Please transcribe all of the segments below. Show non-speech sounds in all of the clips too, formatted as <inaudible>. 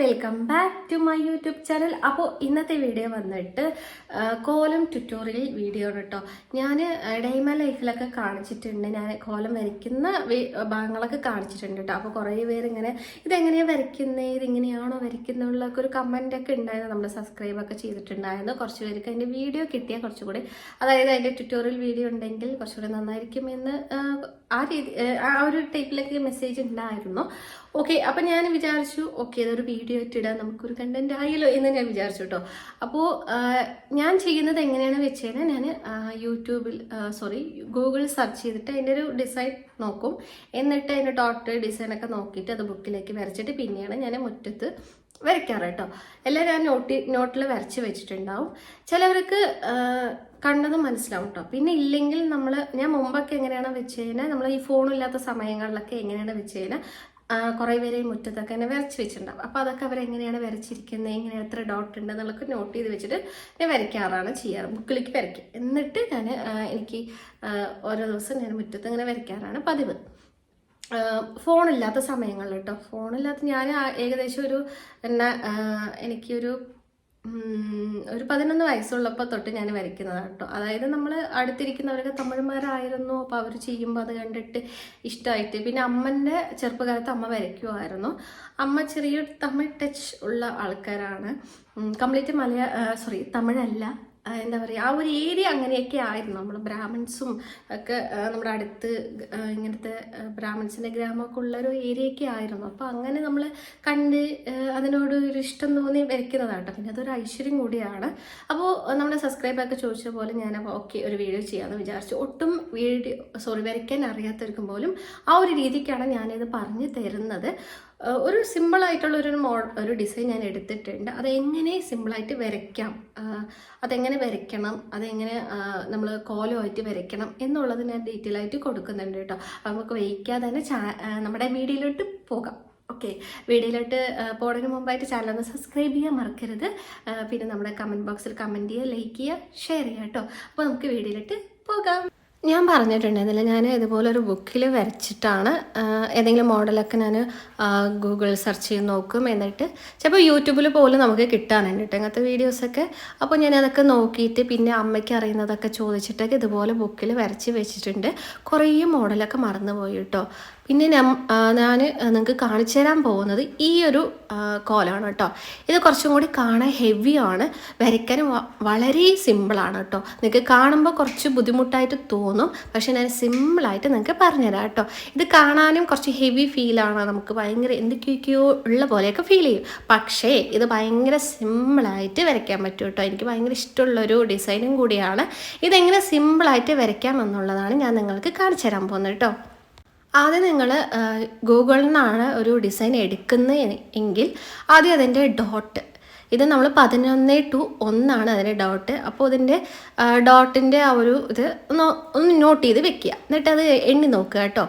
Welcome back to my YouTube channel അപ്പോൾ ഇന്നത്തെ video വന്നിട്ട് കോലം ട്യൂട്ടോറിയൽ വീഡിയോ ആണ് കേട്ടോ ഞാൻ ഡൈമ ലൈഫിലൊക്കെ കാണിച്ചിട്ടുണ്ട്. ഞാൻ കോലം വരയ്ക്കുന്ന ഭാഗങ്ങളൊക്കെ കാണിച്ചിട്ടുണ്ട് കേട്ടോ അപ്പോൾ കുറേ പേര് ഇങ്ങനെ ഇതെങ്ങനെയാണ് വരയ്ക്കുന്നത് ഇതിങ്ങനെയാണോ വരയ്ക്കുന്നുള്ളൊക്കെ ഒരു കമന്റ് ഒക്കെ ഉണ്ടായിരുന്നു. നമ്മൾ സബ്സ്ക്രൈബ് ഒക്കെ ചെയ്തിട്ടുണ്ടായിരുന്നു. കുറച്ച് പേർക്ക് അതിന്റെ വീഡിയോ കിട്ടിയാൽ കുറച്ചുകൂടി അതായത് അതിന്റെ ട്യൂട്ടോറിയൽ വീഡിയോ ഉണ്ടെങ്കിൽ കുറച്ചുകൂടി നന്നായിരിക്കും എന്ന് ആ രീതി ആ ഒരു ടൈപ്പിലൊക്കെ മെസ്സേജ് ഉണ്ടായിരുന്നു. ഓക്കെ അപ്പം ഞാൻ വിചാരിച്ചു ഓക്കെ ഇതൊരു വീഡിയോ ഇട്ടിടാൻ നമുക്കൊരു കണ്ടന്റ് ആയല്ലോ എന്ന് ഞാൻ വിചാരിച്ചു കേട്ടോ അപ്പോൾ ഞാൻ ചെയ്യുന്നത് എങ്ങനെയാണ് വെച്ച് കഴിഞ്ഞാൽ ഞാൻ യൂട്യൂബിൽ സോറി ഗൂഗിൾ സെർച്ച് ചെയ്തിട്ട് അതിന്റെ ഒരു ഡിസൈൻ നോക്കും. എന്നിട്ട് അതിന്റെ ടോട്ടൽ ഡിസൈനൊക്കെ നോക്കിയിട്ട് അത് ബുക്കിലേക്ക് വരച്ചിട്ട് പിന്നെയാണ് ഞാൻ മുറ്റത്ത് വരയ്ക്കാറ് കേട്ടോ എല്ലാം ഞാൻ നോട്ടി നോട്ടിൽ വരച്ച് വെച്ചിട്ടുണ്ടാവും. ചിലവർക്ക് കണ്ടത് മനസ്സിലാവും കേട്ടോ പിന്നെ ഇല്ലെങ്കിൽ നമ്മൾ ഞാൻ മുമ്പൊക്കെ എങ്ങനെയാണ് വെച്ച് കഴിഞ്ഞാൽ നമ്മൾ ഈ ഫോണില്ലാത്ത സമയങ്ങളിലൊക്കെ എങ്ങനെയാണ് വെച്ച് കഴിഞ്ഞാൽ കുറേ പേര് ഈ മുറ്റത്തൊക്കെ തന്നെ വരച്ച് വെച്ചിട്ടുണ്ടാവും. അപ്പോൾ അതൊക്കെ അവരെങ്ങനെയാണ് വരച്ചിരിക്കുന്നത് എങ്ങനെ എത്ര ഡോട്ട് ഉണ്ട് എന്നുള്ളതൊക്കെ നോട്ട് ചെയ്ത് വെച്ചിട്ട് ഞാൻ വരയ്ക്കാറാണ് ചെയ്യാറ്. ബുക്കിലേക്ക് വരയ്ക്കും. എന്നിട്ട് ഞാൻ എനിക്ക് ഓരോ ദിവസം ഞാൻ മുറ്റത്ത് ഇങ്ങനെ വരയ്ക്കാറാണ് പതിവ്. ഫോണില്ലാത്ത സമയങ്ങളിൽ കേട്ടോ ഫോണില്ലാത്ത ഞാൻ ഏകദേശം ഒരു എന്നാ എനിക്കൊരു ഒരു പതിനൊന്ന് വയസ്സുള്ളപ്പോൾ തൊട്ട് ഞാൻ വരയ്ക്കുന്നതാണ് കേട്ടോ. അതായത് നമ്മൾ അടുത്തിരിക്കുന്നവരൊക്കെ തമിഴ്മാരായിരുന്നു അപ്പോൾ അവർ ചെയ്യുമ്പോൾ അത് കണ്ടിട്ട് ഇഷ്ടമായിട്ട് പിന്നെ അമ്മന്റെ ചെറുപ്പകാലത്ത് അമ്മ വരയ്ക്കുമായിരുന്നു അമ്മ ചെറിയൊരു തമിഴ് ടച്ച് ഉള്ള ആൾക്കാരാണ്. കംപ്ലീറ്റ് മലയാ സോറി തമിഴല്ല. എന്താ പറയുക ആ ഒരു ഏരിയ അങ്ങനെയൊക്കെ ആയിരുന്നു. നമ്മൾ ബ്രാഹ്മിൺസും ഒക്കെ നമ്മുടെ അടുത്ത് ഇങ്ങനത്തെ ബ്രാഹ്മിൺസിന്റെ ഗ്രാമമൊക്കെ ഉള്ള ഒരു ഏരിയയൊക്കെ ആയിരുന്നു. അപ്പോൾ അങ്ങനെ നമ്മൾ കണ്ട് അതിനോട് ഒരു ഇഷ്ടം തോന്നി വരയ്ക്കുന്നതാട്ടോ. പിന്നെ അതൊരു ഐശ്വര്യം കൂടിയാണ്. അപ്പോൾ നമ്മുടെ സബ്സ്ക്രൈബറൊക്കെ ചോദിച്ച പോലെ ഞാൻ ഓക്കെ ഒരു വീഡിയോ ചെയ്യാമെന്ന് വിചാരിച്ചു. ഒട്ടും വീഡിയോ സോറി വരയ്ക്കാൻ അറിയാത്തവർക്കും പോലും ആ ഒരു രീതിക്കാണ് ഞാനിത് പറഞ്ഞു തരുന്നത്. ഒരു സിമ്പിൾ ആയിട്ടുള്ള ഒരു മോ ഒരു ഡിസൈൻ ഞാൻ എടുത്തിട്ടുണ്ട്. അതെങ്ങനെ സിമ്പിളായിട്ട് വരയ്ക്കാം? അതെങ്ങനെ വരയ്ക്കണം? അതെങ്ങനെ നമ്മൾ കോലമായിട്ട് വരയ്ക്കണം എന്നുള്ളത് ഞാൻ ഡീറ്റെയിൽ ആയിട്ട് കൊടുക്കുന്നുണ്ട് കേട്ടോ. നമുക്ക് വയ്ക്കാതെ തന്നെ നമ്മുടെ വീഡിയോയിലോട്ട് പോകാം. ഓക്കെ. വീഡിയോയിലോട്ട് പോകുന്നതിന് മുമ്പായിട്ട് ചാനൽ ഒന്ന് സബ്സ്ക്രൈബ് ചെയ്യാൻ മറക്കരുത്. പിന്നെ നമ്മുടെ കമന്റ് ബോക്സിൽ കമന്റ് ചെയ്യുക ലൈക്ക് ചെയ്യുക ഷെയർ ചെയ്യുക കേട്ടോ. അപ്പോൾ നമുക്ക് വീഡിയോയിലോട്ട് പോകാം. ഞാൻ പറഞ്ഞിട്ടുണ്ടായിരുന്നില്ല. ഞാൻ ഇതുപോലെ ഒരു ബുക്കിൽ വരച്ചിട്ടാണ് ഏതെങ്കിലും മോഡലൊക്കെ ഞാൻ ഗൂഗിൾ സെർച്ച് ചെയ്ത് നോക്കും. എന്നിട്ട് ചിലപ്പോൾ യൂട്യൂബിൽ പോലും നമുക്ക് കിട്ടാനുണ്ട് കേട്ടോ അങ്ങനത്തെ വീഡിയോസൊക്കെ അപ്പോൾ ഞാൻ അതൊക്കെ നോക്കിയിട്ട് പിന്നെ അമ്മയ്ക്ക് അറിയുന്നതൊക്കെ ചോദിച്ചിട്ടൊക്കെ ഇതുപോലെ ബുക്കിൽ വരച്ച് വെച്ചിട്ടുണ്ട്. കുറേ മോഡലൊക്കെ മറന്നുപോയി കേട്ടോ. പിന്നെ ഞാൻ നിങ്ങൾക്ക് കാണിച്ചു തരാൻ പോകുന്നത് ഈ ഒരു കോലാണ് കേട്ടോ ഇത് കുറച്ചും കൂടി കാണാൻ ഹെവിയാണ് വരയ്ക്കാൻ വളരെ സിമ്പിളാണ് കേട്ടോ നിങ്ങൾക്ക് കാണുമ്പോൾ കുറച്ച് ബുദ്ധിമുട്ടായിട്ട് തോന്നും. പക്ഷെ ഞാൻ സിമ്പിളായിട്ട് നിങ്ങൾക്ക് പറഞ്ഞുതരാം കേട്ടോ ഇത് കാണാനും കുറച്ച് ഹെവി ഫീലാണ് നമുക്ക് ഭയങ്കര എന്തൊക്കെയൊക്കെയോ ഉള്ള പോലെയൊക്കെ ഫീൽ ചെയ്യും. പക്ഷേ ഇത് ഭയങ്കര സിമ്പിളായിട്ട് വരയ്ക്കാൻ പറ്റും കേട്ടോ എനിക്ക് ഭയങ്കര ഇഷ്ടമുള്ളൊരു ഡിസൈനും കൂടിയാണ്. ഇതെങ്ങനെ സിമ്പിളായിട്ട് വരയ്ക്കാം എന്നുള്ളതാണ് ഞാൻ നിങ്ങൾക്ക് കാണിച്ചു തരാൻ പോകുന്നത് കേട്ടോ ആദ്യം നിങ്ങൾ ഗൂഗിളിൽ നിന്നാണ് ഒരു ഡിസൈൻ എടുക്കുന്നത് എങ്കിൽ ആദ്യം അതിന്റെ ഡോട്ട് ഇത് നമ്മൾ പതിനൊന്ന് ടു ഒന്നാണ് അതിന്റെ ഡോട്ട് അപ്പോൾ ഇതിന്റെ ഡോട്ടിന്റെ ആ ഒരു ഇത് ഒന്ന് ഒന്ന് നോട്ട് ചെയ്ത് വെക്കുക. എന്നിട്ട് അത് എണ്ണി നോക്കുക കേട്ടോ.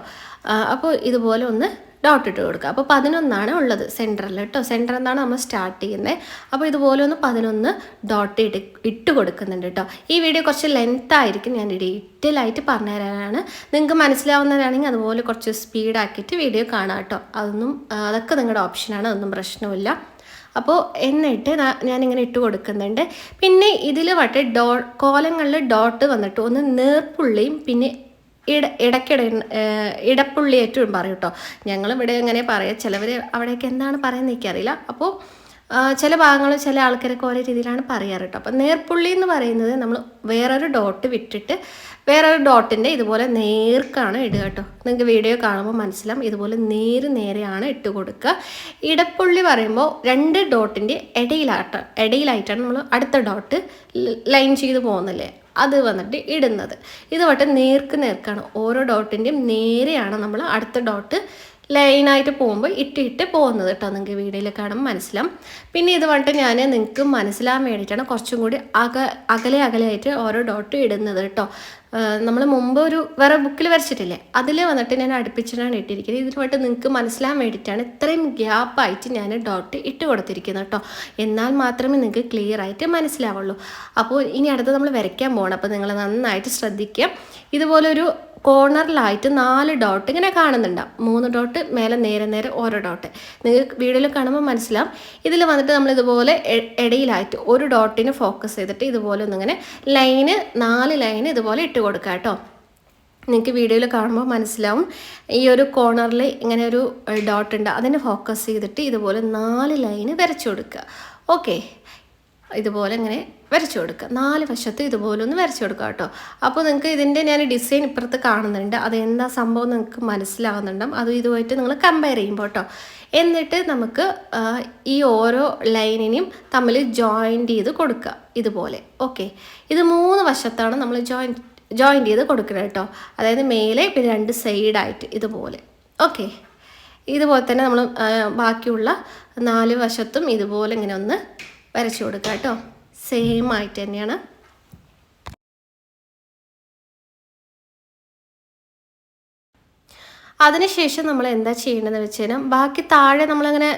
അപ്പോൾ ഇതുപോലെ ഒന്ന് ഡോട്ട് ഇട്ട് കൊടുക്കുക. അപ്പോൾ പതിനൊന്നാണ് ഉള്ളത് സെന്ററിൽ കേട്ടോ. സെന്ററിൽ നിന്നാണ് നമ്മൾ സ്റ്റാർട്ട് ചെയ്യുന്നത് അപ്പോൾ ഇതുപോലെ ഒന്ന് പതിനൊന്ന് ഡോട്ട് ഇട്ട് ഇട്ട് കൊടുക്കുന്നുണ്ട് കേട്ടോ. ഈ വീഡിയോ കുറച്ച് ലെങ്ത് ആയിരിക്കും. ഞാൻ ഡീറ്റെയിൽ ആയിട്ട് പറഞ്ഞു തരാനാണ് നിങ്ങൾക്ക് മനസ്സിലാവുന്നതാണെങ്കിൽ അതുപോലെ കുറച്ച് സ്പീഡാക്കിയിട്ട് വീഡിയോ കാണാം കേട്ടോ. അതൊന്നും അതൊക്കെ നിങ്ങളുടെ ഓപ്ഷനാണ് അതൊന്നും പ്രശ്നമില്ല. അപ്പോൾ എന്നിട്ട് ഞാനിങ്ങനെ ഇട്ട് കൊടുക്കുന്നുണ്ട്. പിന്നെ ഇതിൽ വട്ടെ ഡോ കോലങ്ങളിൽ ഡോട്ട് വന്നിട്ട് ഒന്ന് നേർപ്പുള്ളിയും പിന്നെ ഇട ഇടയ്ക്കിട ഇടപ്പുള്ളിയേറ്റും പറയും കേട്ടോ. ഞങ്ങളും ഇവിടെ എങ്ങനെ പറയാം. ചിലവർ അവിടെയൊക്കെ എന്താണ് പറയുന്നത് എനിക്കറിയില്ല. അപ്പോൾ ചില ഭാഗങ്ങൾ ചില ആൾക്കാരൊക്കെ ഓരോ രീതിയിലാണ് പറയാറ് കേട്ടോ. അപ്പോൾ നേർപ്പുള്ളി എന്ന് പറയുന്നത് നമ്മൾ വേറൊരു ഡോട്ട് വിട്ടിട്ട് വേറൊരു ഡോട്ടിന്റെ ഇതുപോലെ നേർക്കാണ് ഇടുക കേട്ടോ. നിങ്ങൾക്ക് വീഡിയോ കാണുമ്പോൾ മനസ്സിലാവും. ഇതുപോലെ നേര് നേരെയാണ് ഇട്ട് കൊടുക്കുക. ഇടപ്പുള്ളി പറയുമ്പോൾ രണ്ട് ഡോട്ടിന്റെ ഇടയിലാട്ട ഇടയിലായിട്ടാണ് നമ്മൾ അടുത്ത ഡോട്ട് ലൈൻ ചെയ്ത് പോകുന്നില്ലേ അത് വന്നിട്ട് ഇടുന്നത്. ഇത് വട്ടം നേർക്ക് നേർക്കാണ്. ഓരോ ഡോട്ടിന്റെയും നേരെയാണ് നമ്മൾ അടുത്ത ഡോട്ട് ലൈനായിട്ട് പോകുമ്പോൾ ഇട്ടിട്ട് പോകുന്നത് കേട്ടോ നിങ്ങൾക്ക് വീഡിയോയിൽ കാണുമ്പോൾ മനസ്സിലാവും. പിന്നെ ഇത് വന്നിട്ട് ഞാൻ നിങ്ങൾക്ക് മനസ്സിലാൻ വേണ്ടിയിട്ടാണ് കുറച്ചും കൂടി അക അകലെ അകലെയായിട്ട് ഓരോ ഡോട്ട് ഇടുന്നത് കേട്ടോ. നമ്മൾ മുമ്പ് ഒരു വേറെ ബുക്കിൽ വരച്ചിട്ടില്ലേ? അതിൽ വന്നിട്ട് ഞാൻ അടുപ്പിച്ചിട്ടാണ് ഇട്ടിരിക്കുന്നത്. ഇതിനുമായിട്ട് നിങ്ങൾക്ക് മനസ്സിലാൻ വേണ്ടിയിട്ടാണ് ഇത്രയും ഗ്യാപ്പായിട്ട് ഞാൻ ഡോട്ട് ഇട്ട് കൊടുത്തിരിക്കുന്നത് കേട്ടോ. എന്നാൽ മാത്രമേ നിങ്ങൾക്ക് ക്ലിയർ ആയിട്ട് മനസ്സിലാവുള്ളൂ. അപ്പോൾ ഇനി അടുത്ത് നമ്മൾ വരയ്ക്കാൻ പോകണം അപ്പോൾ നിങ്ങൾ നന്നായിട്ട് ശ്രദ്ധിക്കുക. ഇതുപോലെ ഒരു കോർണറിലായിട്ട് നാല് ഡോട്ട് ഇങ്ങനെ കാണുന്നുണ്ടാവും മൂന്ന് ഡോട്ട് മേലെ നേരെ നേരെ ഓരോ ഡോട്ട് നിങ്ങൾക്ക് വീഡിയോയിൽ കാണുമ്പോൾ മനസ്സിലാവും. ഇതിൽ വന്നിട്ട് നമ്മൾ ഇതുപോലെ ഇടയിലായിട്ട് ഒരു ഡോട്ടിന് ഫോക്കസ് ചെയ്തിട്ട് ഇതുപോലെ ഒന്നിങ്ങനെ ലൈന് നാല് ലൈന് ഇതുപോലെ ഇട്ട് കൊടുക്കുക കേട്ടോ. നിങ്ങൾക്ക് വീഡിയോയിൽ കാണുമ്പോൾ മനസ്സിലാവും. ഈ ഒരു കോർണറിൽ ഇങ്ങനെ ഒരു ഡോട്ട് ഉണ്ട്. അതിനെ ഫോക്കസ് ചെയ്തിട്ട് ഇതുപോലെ നാല് ലൈന് വരച്ചു കൊടുക്കുക. ഓക്കെ ഇതുപോലെ ഇങ്ങനെ വരച്ചു കൊടുക്കുക. നാല് വശത്ത് ഇതുപോലെ ഒന്ന് വരച്ചു കൊടുക്കുക കേട്ടോ. അപ്പോൾ നിങ്ങൾക്ക് ഇതിന്റെ ഞാൻ ഡിസൈൻ ഇപ്പുറത്ത് കാണുന്നുണ്ട്. അത് എന്താ സംഭവം നിങ്ങൾക്ക് മനസ്സിലാവുന്നുണ്ടാവും. അത് ഇതുമായിട്ട് നിങ്ങൾ കമ്പയർ ചെയ്യുമ്പോൾ കേട്ടോ. എന്നിട്ട് നമുക്ക് ഈ ഓരോ ലൈനിനെയും തമ്മിൽ ജോയിന്റ് ചെയ്ത് കൊടുക്കുക. ഇതുപോലെ. ഓക്കെ. ഇത് മൂന്ന് വശത്താണ് നമ്മൾ ജോയിൻ ജോയിന്റ് ചെയ്ത് കൊടുക്കുന്നത് കേട്ടോ. അതായത് മേലെ പിന്നെ രണ്ട് സൈഡായിട്ട് ഇതുപോലെ. ഓക്കെ. ഇതുപോലെ തന്നെ നമ്മൾ ബാക്കിയുള്ള നാല് വശത്തും ഇതുപോലെ ഇങ്ങനെ ഒന്ന് വരച്ചു കൊടുക്കാം കേട്ടോ. സെയിം ആയിട്ട് തന്നെയാണ്. അതിനുശേഷം നമ്മൾ എന്താ ചെയ്യേണ്ടതെന്ന് വെച്ച് കഴിഞ്ഞാൽ ബാക്കി താഴെ നമ്മളങ്ങനെ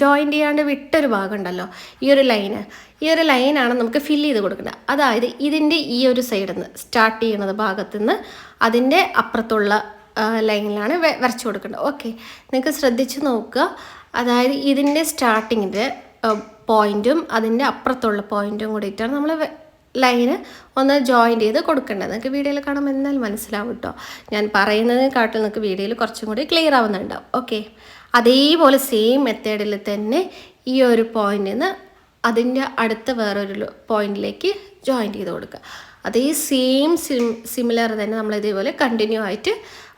ജോയിൻ ചെയ്യാണ്ട് വിട്ടൊരു ഭാഗം ഉണ്ടല്ലോ ഈ ഒരു ലൈന് ഈ ഒരു ലൈനാണ് നമുക്ക് ഫില്ല് ചെയ്ത് കൊടുക്കേണ്ടത്. അതായത് ഇതിന്റെ ഈ ഒരു സൈഡിൽ നിന്ന് സ്റ്റാർട്ട് ചെയ്യുന്നത് ഭാഗത്തു നിന്ന് അതിന്റെ അപ്പുറത്തുള്ള ലൈനിലാണ് വരച്ചു കൊടുക്കേണ്ടത്. ഓക്കെ നിങ്ങൾക്ക് ശ്രദ്ധിച്ച് നോക്കുക. അതായത് ഇതിന്റെ സ്റ്റാർട്ടിങ്ങിന്റെ പോയിന്റും അതിന്റെ അപ്പുറത്തുള്ള പോയിന്റും കൂടിയിട്ടാണ് നമ്മൾ ലൈന് ഒന്ന് ജോയിൻ ചെയ്ത് കൊടുക്കേണ്ടത്. നിങ്ങൾക്ക് വീഡിയോയിൽ കാണുമ്പോൾ എന്നാൽ മനസ്സിലാവും കേട്ടോ ഞാൻ പറയുന്നതിനെക്കാട്ടിൽ നിങ്ങൾക്ക് വീഡിയോയിൽ കുറച്ചും കൂടി ക്ലിയർ ആവുന്നുണ്ടാവും. ഓക്കെ അതേപോലെ സെയിം മെത്തേഡിൽ തന്നെ ഈ ഒരു പോയിന്റിൽ നിന്ന് അതിന്റെ അടുത്ത വേറൊരു പോയിന്റിലേക്ക് ജോയിൻ ചെയ്ത് കൊടുക്കുക അതേ സെയിം സിമിലർ തന്നെ നമ്മൾ ഇതേപോലെ കണ്ടിന്യൂ ആയിട്ട്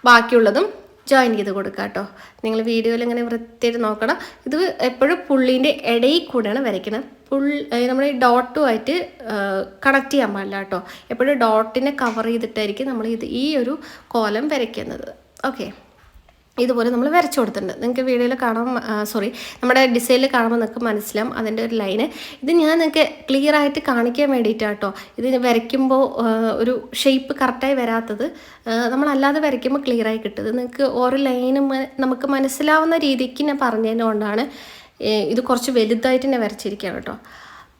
ബാക്കിയുള്ളതും ജോയിൻ ചെയ്ത് കൊടുക്കുക കേട്ടോ നിങ്ങൾ വീഡിയോയിൽ ഇങ്ങനെ വൃത്തിയായിട്ട് നോക്കണം. ഇത് എപ്പോഴും പുള്ളീന്റെ ഇടയിൽ കൂടെയാണ് വരയ്ക്കുന്നത് പുൾ നമ്മൾ ഈ ഡോട്ടുമായിട്ട് കണക്ട് ചെയ്യാൻ പാടില്ല കേട്ടോ എപ്പോഴും ഡോട്ടിനെ കവർ ചെയ്തിട്ടായിരിക്കും നമ്മൾ ഇത് ഈ ഒരു കോലം വരയ്ക്കുന്നത്. ഓക്കെ ഇതുപോലെ നമ്മൾ വരച്ചു കൊടുത്തിട്ടുണ്ട്. നിങ്ങൾക്ക് വീഡിയോയിൽ കാണാൻ സോറി നമ്മുടെ ഡിസൈനിൽ കാണുമ്പോൾ നിങ്ങൾക്ക് മനസ്സിലാവും അതിന്റെ ഒരു ലൈന് ഇത് ഞാൻ നിങ്ങൾക്ക് ക്ലിയർ ആയിട്ട് കാണിക്കാൻ വേണ്ടിയിട്ടാട്ടോ. ഇത് വരയ്ക്കുമ്പോൾ ഒരു ഷേപ്പ് കറക്റ്റായി വരാത്തത് നമ്മളല്ലാതെ വരയ്ക്കുമ്പോൾ ക്ലിയറായി കിട്ടുന്നത് നിങ്ങൾക്ക് ഓരോ ലൈനും നമുക്ക് മനസ്സിലാവുന്ന രീതിക്ക് ഞാൻ പറഞ്ഞതിനോണ്ടാണ് ഇത് കുറച്ച് വലുതായിട്ട് തന്നെ വരച്ചിരിക്കുകയാണ് കേട്ടോ.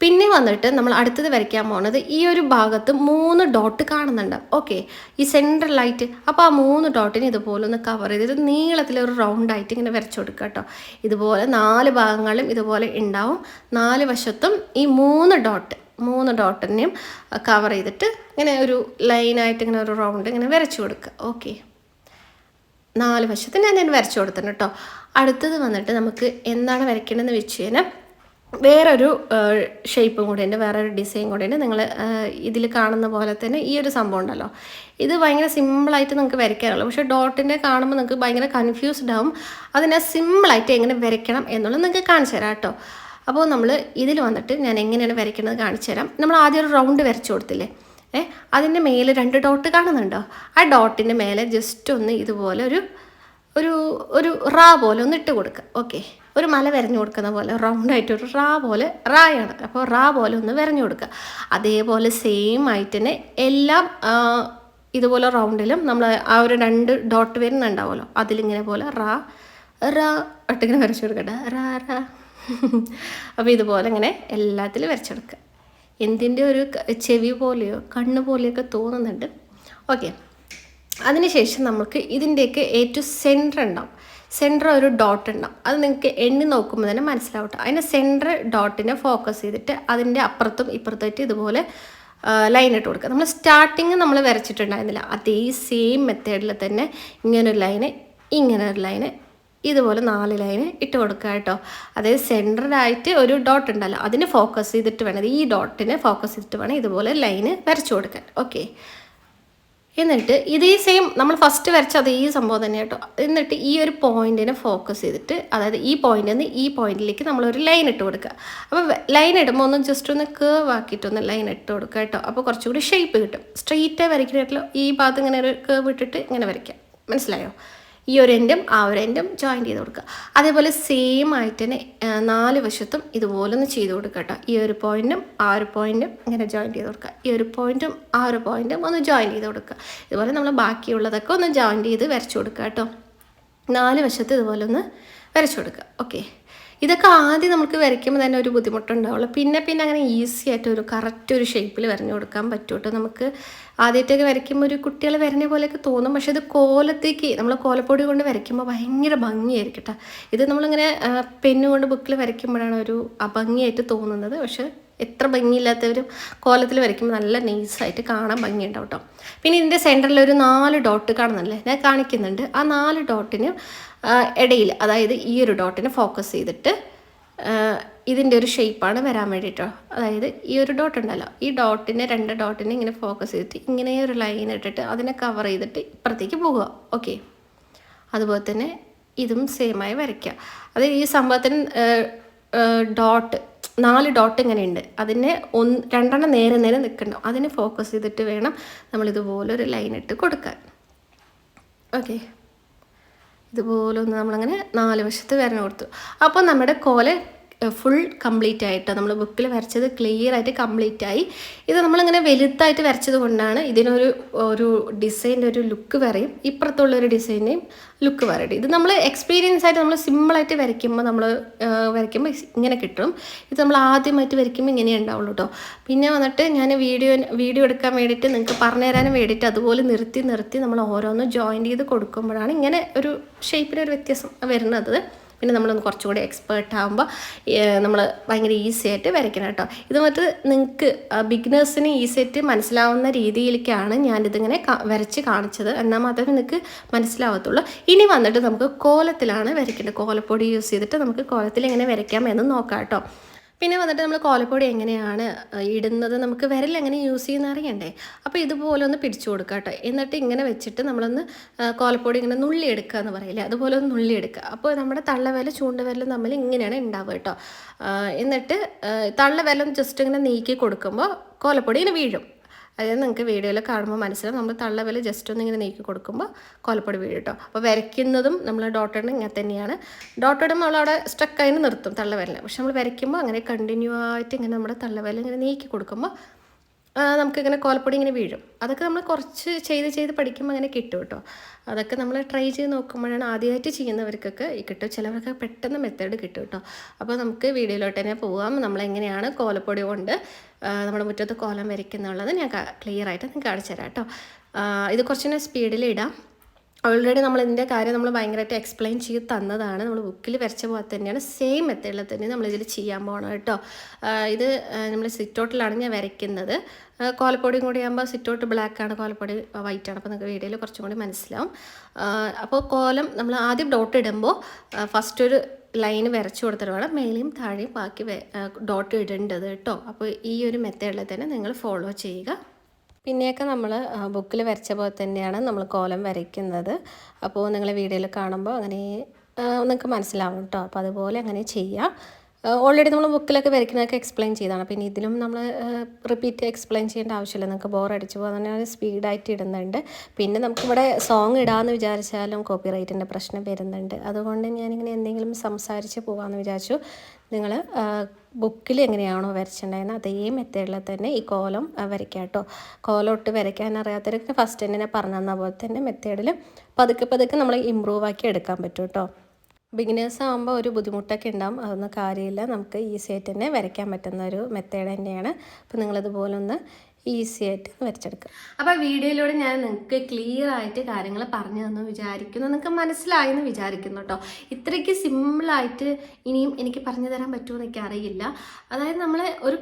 പിന്നെ വന്നിട്ട് നമ്മൾ അടുത്തത് വരയ്ക്കാൻ പോകുന്നത് ഈ ഒരു ഭാഗത്ത് മൂന്ന് ഡോട്ട് കാണുന്നുണ്ട്. ഓക്കെ ഈ സെൻട്രലായിട്ട് അപ്പോൾ ആ മൂന്ന് ഡോട്ടിനെ ഇതുപോലെ ഒന്ന് കവർ ചെയ്തിട്ട് നീളത്തിൽ ഒരു റൗണ്ടായിട്ട് ഇങ്ങനെ വരച്ചു കൊടുക്കുക കേട്ടോ ഇതുപോലെ നാല് ഭാഗങ്ങളും ഇതുപോലെ ഉണ്ടാവും നാല് വശത്തും ഈ മൂന്ന് ഡോട്ട് മൂന്ന് ഡോട്ടിനെയും കവർ ചെയ്തിട്ട് ഇങ്ങനെ ഒരു ലൈനായിട്ട് ഇങ്ങനെ ഒരു റൗണ്ട് ഇങ്ങനെ വരച്ചു കൊടുക്കുക. ഓക്കെ നാല് വശത്ത് ഞാൻ ഞാൻ വരച്ചു കൊടുത്തിട്ടുണ്ട് കേട്ടോ അടുത്തത് വന്നിട്ട് നമുക്ക് എന്താണ് വരയ്ക്കേണ്ടതെന്ന് വെച്ച് കഴിഞ്ഞാൽ വേറൊരു ഷേപ്പും കൂടെ ഉണ്ട് വേറൊരു ഡിസൈൻ കൂടെ ഉണ്ട്. നിങ്ങൾ ഇതിൽ കാണുന്ന പോലെ തന്നെ ഈ ഒരു സംഭവം ഉണ്ടല്ലോ. ഇത് ഭയങ്കര സിമ്പിളായിട്ട് നിങ്ങൾക്ക് വരയ്ക്കാനുള്ളൂ. പക്ഷേ ഡോട്ടിന്റെ കാണുമ്പോൾ നിങ്ങൾക്ക് ഭയങ്കര കൺഫ്യൂസ്ഡ് ആവും. അതിനെ സിമ്പിളായിട്ട് എങ്ങനെ വരയ്ക്കണം എന്നുള്ളത് നിങ്ങൾക്ക് കാണിച്ചു തരാം കേട്ടോ. അപ്പോൾ നമ്മൾ ഇതിൽ വന്നിട്ട് ഞാൻ എങ്ങനെയാണ് വരയ്ക്കുന്നത് കാണിച്ചു തരാം. നമ്മൾ ആദ്യം ഒരു റൗണ്ട് വരച്ചു കൊടുത്തില്ലേ? ഏ അതിന്റെ മേലെ രണ്ട് ഡോട്ട് കാണുന്നുണ്ടോ? ആ ഡോട്ടിന്റെ മേലെ ജസ്റ്റ് ഒന്ന് ഇതുപോലെ ഒരു ഒരു ഒരു റാ പോലെ ഒന്ന് ഇട്ട് കൊടുക്കുക ഓക്കെ ഒരു മല വരഞ്ഞു കൊടുക്കുന്ന പോലെ റൗണ്ടായിട്ട് ഒരു റാ പോലെ റായാണ്. അപ്പോൾ റാ പോലെ ഒന്ന് വരഞ്ഞു കൊടുക്കുക. അതേപോലെ സെയിം ആയിട്ട് തന്നെ എല്ലാം ഇതുപോലെ റൗണ്ടിലും നമ്മൾ ആ ഒരു രണ്ട് ഡോട്ട് വരുന്നുണ്ടാവുമല്ലോ. അതിലിങ്ങനെ പോലെ റാ റാ ഒട്ടിങ്ങനെ വരച്ചു കൊടുക്കട്ടെ റാ റാ. <laughs> അപ്പോൾ ഇതുപോലെ ഇങ്ങനെ എല്ലാത്തിലും വരച്ചെടുക്കുക എന്തിന്റെ ഒരു ചെവി പോലെയോ കണ്ണ് പോലെയൊക്കെ തോന്നുന്നുണ്ട്. ഓക്കെ. അതിനുശേഷം നമുക്ക് ഇതിന്റെയൊക്കെ ഏറ്റവും സെന്റർ ഉണ്ടാവും. സെന്റർ ഒരു ഡോട്ട് ഉണ്ടാവും. അത് നിങ്ങൾക്ക് എണ്ണി നോക്കുമ്പോൾ തന്നെ മനസ്സിലാവട്ടെ. അതിന്റെ സെന്റർ ഡോട്ടിനെ ഫോക്കസ് ചെയ്തിട്ട് അതിന്റെ അപ്പുറത്തും ഇപ്പുറത്തായിട്ട് ഇതുപോലെ ലൈൻ ഇട്ട് കൊടുക്കുക. നമ്മൾ സ്റ്റാർട്ടിങ് നമ്മൾ വരച്ചിട്ടുണ്ടായിരുന്നില്ല. അതേ സെയിം മെത്തേഡിൽ തന്നെ ഇങ്ങനൊരു ലൈന് ഇങ്ങനെ ഒരു ലൈന് ഇതുപോലെ നാല് ലൈന് ഇട്ട് കൊടുക്കുക കേട്ടോ. അതായത് സെന്ററായിട്ട് ഒരു ഡോട്ട് ഉണ്ടല്ലോ. അതിന് ഫോക്കസ് ചെയ്തിട്ട് വേണം. ഈ ഡോട്ടിനെ ഫോക്കസ് ചെയ്തിട്ട് വേണം ഇതുപോലെ ലൈന് വരച്ചു കൊടുക്കാൻ. ഓക്കെ എന്നിട്ട് ഇതേ സെയിം നമ്മൾ ഫസ്റ്റ് വരച്ച അതേ സംഭവം തന്നെ കേട്ടോ. എന്നിട്ട് ഈ ഒരു പോയിന്റിനെ ഫോക്കസ് ചെയ്തിട്ട് അതായത് ഈ പോയിന്റിൽ നിന്ന് ഈ പോയിന്റിലേക്ക് നമ്മൾ ഒരു ലൈൻ ഇട്ട് കൊടുക്കുക. അപ്പോൾ ലൈൻ ഇടുമ്പോൾ ഒന്ന് ജസ്റ്റ് ഒന്ന് കേവ് ആക്കിയിട്ടൊന്ന് ലൈൻ ഇട്ട് കൊടുക്കുക കേട്ടോ. അപ്പോൾ കുറച്ചുകൂടി ഷേപ്പ് കിട്ടും. സ്ട്രെയിറ്റ് വരയ്ക്കുന്നതായിട്ടുള്ള ഈ ഭാഗത്ത് ഇങ്ങനെ ഒരു കേവ് ഇട്ടിട്ട് ഇങ്ങനെ വരയ്ക്കാം. മനസ്സിലായോ? ഈ ഒരു എൻഡും ആ ഒരു എൻഡും ജോയിൻ ചെയ്ത് കൊടുക്കുക. അതേപോലെ സെയിം ആയിട്ട് തന്നെ നാല് വശത്തും ഇതുപോലെ ഒന്ന് ചെയ്ത് കൊടുക്കുക കേട്ടോ. ഈ ഒരു പോയിന്റും ആ ഒരു പോയിന്റും ഇങ്ങനെ ജോയിൻ ചെയ്ത് കൊടുക്കുക. ഈ ഒരു പോയിന്റും ആ ഒരു പോയിന്റും ഒന്ന് ജോയിൻ ചെയ്ത് കൊടുക്കുക. ഇതുപോലെ നമ്മൾ ബാക്കിയുള്ളതൊക്കെ ഒന്ന് ജോയിൻ ചെയ്ത് വരച്ചു കൊടുക്കുക കേട്ടോ. നാല് വശത്ത് ഇതുപോലെ ഒന്ന് വരച്ചു കൊടുക്കുക. ഓക്കെ ഇതൊക്കെ ആദ്യം നമുക്ക് വരയ്ക്കുമ്പോൾ തന്നെ ഒരു ബുദ്ധിമുട്ടുണ്ടാവുള്ളൂ. പിന്നെ പിന്നെ അങ്ങനെ ഈസി ആയിട്ട് ഒരു കറക്റ്റ് ഒരു ഷേപ്പിൽ വരഞ്ഞു കൊടുക്കാൻ പറ്റും കേട്ടോ നമുക്ക് ആദ്യമായിട്ടൊക്കെ വരയ്ക്കുമ്പോൾ ഒരു കുട്ടികൾ വരഞ്ഞ പോലെയൊക്കെ തോന്നും. പക്ഷെ ഇത് കോലത്തേക്ക് നമ്മൾ കോലപ്പൊടി കൊണ്ട് വരയ്ക്കുമ്പോൾ ഭയങ്കര ഭംഗിയായിരിക്കും കേട്ടോ ഇത് നമ്മളിങ്ങനെ പെന്നു കൊണ്ട് ബുക്കിൽ വരയ്ക്കുമ്പോഴാണ് ഒരു അഭംഗിയായിട്ട് തോന്നുന്നത്. പക്ഷെ എത്ര ഭംഗിയില്ലാത്തവരും കോലത്തിൽ വരയ്ക്കുമ്പോൾ നല്ല നൈസായിട്ട് കാണാൻ ഭംഗിയുണ്ടാവും കേട്ടോ പിന്നെ ഇതിന്റെ സെന്ററിൽ ഒരു നാല് ഡോട്ട് കാണുന്നില്ലേ ഞാൻ കാണിക്കുന്നുണ്ട്. ആ നാല് ഡോട്ടിന് ഇടയിൽ അതായത് ഈ ഒരു ഡോട്ടിനെ ഫോക്കസ് ചെയ്തിട്ട് ഇതിന്റെ ഒരു ഷേപ്പാണ് വരാൻ വേണ്ടിയിട്ടോ അതായത് ഈ ഒരു ഡോട്ട് ഉണ്ടല്ലോ ഈ ഡോട്ടിനെ രണ്ട് ഡോട്ടിനെ ഇങ്ങനെ ഫോക്കസ് ചെയ്തിട്ട് ഇങ്ങനെ ഒരു ലൈൻ ഇട്ടിട്ട് അതിനെ കവർ ചെയ്തിട്ട് ഇപ്പുറത്തേക്ക് പോകുക ഓക്കെ. അതുപോലെ തന്നെ ഇതും സെയിമായി വരയ്ക്കുക. അത് ഈ സംഭവത്തിന് ഡോട്ട് നാല് ഡോട്ട് ഇങ്ങനെ ഉണ്ട് അതിനെ ഒന്ന് രണ്ടെണ്ണം നേരെ നേരെ നിൽക്കണം അതിനെ ഫോക്കസ് ചെയ്തിട്ട് വേണം ഒരു ലൈൻ ഇട്ട് കൊടുക്കാൻ. ഓക്കെ. ഇതുപോലെ ഒന്ന് നമ്മളങ്ങനെ നാല് വശത്ത് വരണം കൊടുത്തു. അപ്പോൾ നമ്മുടെ കോല ഫുൾ കംപ്ലീറ്റ് ആയിട്ട് നമ്മൾ ബുക്കിൽ വരച്ചത് ക്ലിയർ ആയിട്ട് കംപ്ലീറ്റ് ആയി. ഇത് നമ്മളിങ്ങനെ വലുതായിട്ട് വരച്ചത് കൊണ്ടാണ് ഇതിനൊരു ഒരു ഡിസൈന്റെ ഒരു ലുക്ക് വരെയും. ഇപ്പുറത്തുള്ള ഒരു ഡിസൈനെയും ലുക്ക് വരട്ടെ ഇത് നമ്മൾ എക്സ്പീരിയൻസ് ആയിട്ട് നമ്മൾ സിമ്പിളായിട്ട് വരയ്ക്കുമ്പോൾ നമ്മൾ വരയ്ക്കുമ്പോൾ ഇങ്ങനെ കിട്ടും. ഇത് നമ്മൾ ആദ്യമായിട്ട് വരയ്ക്കുമ്പോൾ ഇങ്ങനെ ഉണ്ടാവുള്ളൂ കേട്ടോ പിന്നെ വന്നിട്ട് ഞാൻ വീഡിയോ വീഡിയോ എടുക്കാൻ വേണ്ടിയിട്ട് നിങ്ങൾക്ക് പറഞ്ഞു തരാനും വേണ്ടിയിട്ട് അതുപോലെ നിർത്തി നിർത്തി നമ്മൾ ഓരോന്നും ജോയിൻ ചെയ്ത് കൊടുക്കുമ്പോഴാണ് ഇങ്ങനെ ഒരു ഷേപ്പിനൊരു വ്യത്യാസം വരുന്നത്. പിന്നെ നമ്മളൊന്ന് കുറച്ചുകൂടി എക്സ്പേർട്ട് ആകുമ്പോൾ നമ്മൾ ഭയങ്കര ഈസി ആയിട്ട് വരയ്ക്കണം കേട്ടോ. ഇത് മറ്റ് നിങ്ങൾക്ക് ബിഗിനേഴ്സിന് ഈസി ആയിട്ട് മനസ്സിലാവുന്ന രീതിയിലേക്കാണ് ഞാനിതിങ്ങനെ വരച്ച് കാണിച്ചത്. എന്നാൽ മാത്രമേ നിങ്ങൾക്ക് മനസ്സിലാവത്തുള്ളൂ. ഇനി വന്നിട്ട് നമുക്ക് കോലത്തിലാണ് വരയ്ക്കേണ്ടത്. കോലപ്പൊടി യൂസ് ചെയ്തിട്ട് നമുക്ക് കോലത്തിൽ എങ്ങനെ വരയ്ക്കാം എന്ന് നോക്കാം കേട്ടോ. പിന്നെ വന്നിട്ട് നമ്മൾ കോലപ്പൊടി എങ്ങനെയാണ് ഇടുന്നത് നമുക്ക് വിരൽ എങ്ങനെ യൂസ് ചെയ്യുന്ന അറിയണ്ടേ? അപ്പോൾ ഇതുപോലെ ഒന്ന് പിടിച്ചു കൊടുക്കുക കേട്ടോ എന്നിട്ട് ഇങ്ങനെ വെച്ചിട്ട് നമ്മളൊന്ന് കോലപ്പൊടി ഇങ്ങനെ നുള്ളി എടുക്കുക എന്ന് പറയില്ലേ? അതുപോലെ ഒന്ന് നുള്ളി എടുക്കുക അപ്പോൾ നമ്മുടെ തള്ളവില ചൂണ്ടുവിരലും തമ്മിൽ ഇങ്ങനെയാണ് ഉണ്ടാവുക കേട്ടോ എന്നിട്ട് തള്ളവിലം ജസ്റ്റ് ഇങ്ങനെ നീക്കി കൊടുക്കുമ്പോൾ കോലപ്പൊടി ഇങ്ങനെ വീഴും. അതായത് നിങ്ങൾക്ക് വീഡിയോയിൽ കാണുമ്പോൾ മനസ്സിലാവും. നമ്മൾ തള്ളവില ജസ്റ്റ് ഒന്ന് ഇങ്ങനെ നീക്കി കൊടുക്കുമ്പോൾ കോലപ്പൊടി വീഴും കേട്ടോ. അപ്പോൾ വരയ്ക്കുന്നതും നമ്മൾ ഡോട്ടറിന് ഇങ്ങനെ തന്നെയാണ്. ഡോട്ടറും നമ്മൾ അവിടെ സ്ട്രക്കായി നിർത്തും തള്ളവിലെ പക്ഷെ നമ്മൾ വരയ്ക്കുമ്പോൾ അങ്ങനെ കണ്ടിന്യൂ ആയിട്ട് ഇങ്ങനെ നമ്മുടെ തള്ളവില ഇങ്ങനെ നീക്കി കൊടുക്കുമ്പോൾ നമുക്കിങ്ങനെ കോലപ്പൊടി ഇങ്ങനെ വീഴും. അതൊക്കെ നമ്മൾ കുറച്ച് ചെയ്ത് ചെയ്ത് പഠിക്കുമ്പോൾ അങ്ങനെ കിട്ടും കേട്ടോ. അതൊക്കെ നമ്മൾ ട്രൈ ചെയ്ത് നോക്കുമ്പോഴാണ് ആദ്യമായിട്ട് ചെയ്യുന്നവർക്കൊക്കെ കിട്ടും. ചിലവർക്ക് പെട്ടെന്ന് മെത്തേഡ് കിട്ടും കേട്ടോ. അപ്പോൾ നമുക്ക് വീഡിയോയിലോട്ട് തന്നെ പോകാം നമ്മളെങ്ങനെയാണ് കോലപ്പൊടി കൊണ്ട് നമ്മുടെ മുറ്റത്ത് കോലം വരയ്ക്കുന്നുള്ളത് ഞാൻ ക്ലിയർ ആയിട്ട് നിങ്ങൾക്ക് കാണിച്ചു തരാം കേട്ടോ. ഇത് കുറച്ചുകൂടെ സ്പീഡിൽ ഇടാം. ഓൾറെഡി നമ്മൾ ഇതിന്റെ കാര്യം നമ്മൾ ഭയങ്കരമായിട്ട് എക്സ്പ്ലെയിൻ ചെയ്ത് തന്നതാണ്. നമ്മൾ ബുക്കിൽ വരച്ച പോലെ തന്നെയാണ്. സെയിം മെത്തേഡിൽ തന്നെ നമ്മളിതിൽ ചെയ്യാൻ പോകണം കേട്ടോ. ഇത് നമ്മൾ സിറ്റൗട്ടിലാണ് ഞാൻ വരയ്ക്കുന്നത്. കോലപ്പൊടിയും കൂടി ആകുമ്പോൾ സിറ്റൗട്ട് ബ്ലാക്കാണ് കോലപ്പൊടി വൈറ്റ് ആണ്. അപ്പോൾ നിങ്ങൾക്ക് വീഡിയോയിൽ കുറച്ചും കൂടി മനസ്സിലാവും. അപ്പോൾ കോലം നമ്മൾ ആദ്യം ഡോട്ട് ഇടുമ്പോൾ ഫസ്റ്റ് ഒരു ലൈൻ വരച്ചു കൊടുത്തിട്ട് വേണം മേലെയും താഴെയും ബാക്കി ഡോട്ട് ഇടേണ്ടത് കേട്ടോ. അപ്പോൾ ഈ ഒരു മെത്തേഡിൽ തന്നെ നിങ്ങൾ ഫോളോ ചെയ്യുക. പിന്നെയൊക്കെ നമ്മൾ ബുക്കിൽ വരച്ച പോലെ തന്നെയാണ് നമ്മൾ കോലം വരയ്ക്കുന്നത്. അപ്പോൾ നിങ്ങൾ വീഡിയോയിൽ കാണുമ്പോൾ അങ്ങനെ നിങ്ങൾക്ക് മനസ്സിലാവും കേട്ടോ അപ്പോൾ അതുപോലെ അങ്ങനെ ചെയ്യാം. ഓൾറെഡി നമ്മൾ ബുക്കിലൊക്കെ വരയ്ക്കുന്നതൊക്കെ എക്സ്പ്ലെയിൻ ചെയ്തതാണ് പിന്നെ ഇതിലും നമ്മൾ റിപ്പീറ്റ് എക്സ്പ്ലെയിൻ ചെയ്യേണ്ട ആവശ്യമില്ല. നിങ്ങൾക്ക് ബോർ അടിച്ചു പോകാൻ തന്നെ സ്പീഡായിട്ട് ഇടുന്നുണ്ട്. പിന്നെ നമുക്കിവിടെ സോങ് ഇടാമെന്ന് വിചാരിച്ചാലും കോപ്പി റൈറ്റിന്റെ പ്രശ്നം വരുന്നുണ്ട്. അതുകൊണ്ട് ഞാനിങ്ങനെ എന്തെങ്കിലും സംസാരിച്ച് പോകാമെന്ന് വിചാരിച്ചു. നിങ്ങൾ ബുക്കിൽ എങ്ങനെയാണോ വരച്ചിട്ടുണ്ടായിരുന്നത് അതേ മെത്തേഡിൽ തന്നെ ഈ കോലം വരയ്ക്കുക കേട്ടോ കോലം ഒട്ട് വരയ്ക്കാൻ അറിയാത്തവർക്ക് ഫസ്റ്റ് തന്നെ പറഞ്ഞു തന്ന പോലെ തന്നെ മെത്തേഡിൽ പതുക്കെ പതുക്കെ നമ്മൾ ഇമ്പ്രൂവ് ആക്കി എടുക്കാൻ പറ്റും കേട്ടോ ബിഗിനേഴ്സ് ആകുമ്പോൾ ഒരു ബുദ്ധിമുട്ടൊക്കെ ഉണ്ടാവും. അതൊന്നും കാര്യമില്ല. നമുക്ക് ഈസി ആയിട്ട് തന്നെ വരയ്ക്കാൻ പറ്റുന്ന ഒരു മെത്തേഡ് തന്നെയാണ്. അപ്പോൾ നിങ്ങളതുപോലെ ഒന്ന് ഈസി ആയിട്ട് വരച്ചെടുക്കുക. അപ്പോൾ വീഡിയോയിലൂടെ ഞാൻ നിങ്ങൾക്ക് ക്ലിയർ ആയിട്ട് കാര്യങ്ങൾ പറഞ്ഞു തന്നു വിചാരിക്കുന്നു. നിങ്ങൾക്ക് മനസ്സിലായെന്ന് വിചാരിക്കുന്നു കേട്ടോ. ഇത്രയ്ക്ക് സിമ്പിളായിട്ട് ഇനിയും എനിക്ക് പറഞ്ഞു തരാൻ പറ്റുമോ എന്നൊക്കെ അറിയില്ല. അതായത് നമ്മൾ ഒരു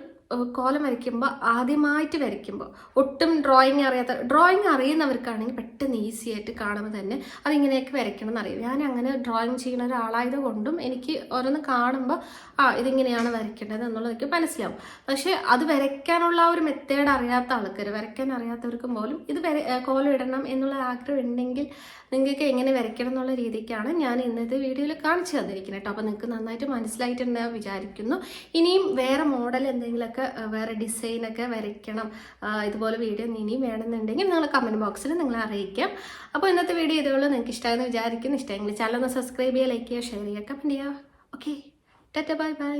കോലം വരയ്ക്കുമ്പോൾ ആദ്യമായിട്ട് വരയ്ക്കുമ്പോൾ ഒട്ടും ഡ്രോയിങ് അറിയാത്ത ഡ്രോയിങ് അറിയുന്നവർക്കാണെങ്കിൽ പെട്ടെന്ന് ഈസി ആയിട്ട് കാണുമ്പോൾ തന്നെ അതിങ്ങനെയൊക്കെ വരയ്ക്കണം എന്നറിയാം. ഞാൻ അങ്ങനെ ഡ്രോയിങ് ചെയ്യുന്ന ഒരാളായത് കൊണ്ടും എനിക്ക് ഓരോന്ന് കാണുമ്പോൾ ആ ഇതിങ്ങനെയാണ് വരയ്ക്കേണ്ടത് എന്നുള്ളത് മനസ്സിലാവും. പക്ഷേ അത് വരയ്ക്കാനുള്ള ഒരു മെത്തേഡ് അറിയാത്ത ആൾക്കാർ വരയ്ക്കാൻ അറിയാത്തവർക്കും പോലും ഇത് വര കോലം ഇടണം എന്നുള്ള ആഗ്രഹം ഉണ്ടെങ്കിൽ നിങ്ങൾക്ക് എങ്ങനെ വരയ്ക്കണം എന്നുള്ള രീതിക്കാണ് ഞാൻ ഇന്നത്തെ വീഡിയോയിൽ കാണിച്ചു തന്നിരിക്കുന്നത് കേട്ടോ. അപ്പോൾ നിങ്ങൾക്ക് നന്നായിട്ട് മനസ്സിലായിട്ടുണ്ടെന്ന് വിചാരിക്കുന്നു. ഇനിയും വേറെ മോഡൽ എന്തെങ്കിലുമൊക്കെ വേറെ ഡിസൈനൊക്കെ വരയ്ക്കണം. ഇതുപോലെ വീഡിയോ ഇനിയും വേണമെന്നുണ്ടെങ്കിൽ നിങ്ങൾ കമന്റ് ബോക്സിൽ നിങ്ങൾ അറിയിക്കാം. അപ്പോൾ ഇന്നത്തെ വീഡിയോ ഇതുപോലെ നിങ്ങൾക്ക് ഇഷ്ടമായെന്ന് വിചാരിക്കുന്നു. ഇഷ്ടമെങ്കിൽ ചാനൽ ഒന്ന് സബ്സ്ക്രൈബ് ചെയ്യുക ലൈക്ക് ചെയ്യുക ഷെയർ ചെയ്യുക കമന്റ് ചെയ്യുക. Okay Tata bye bye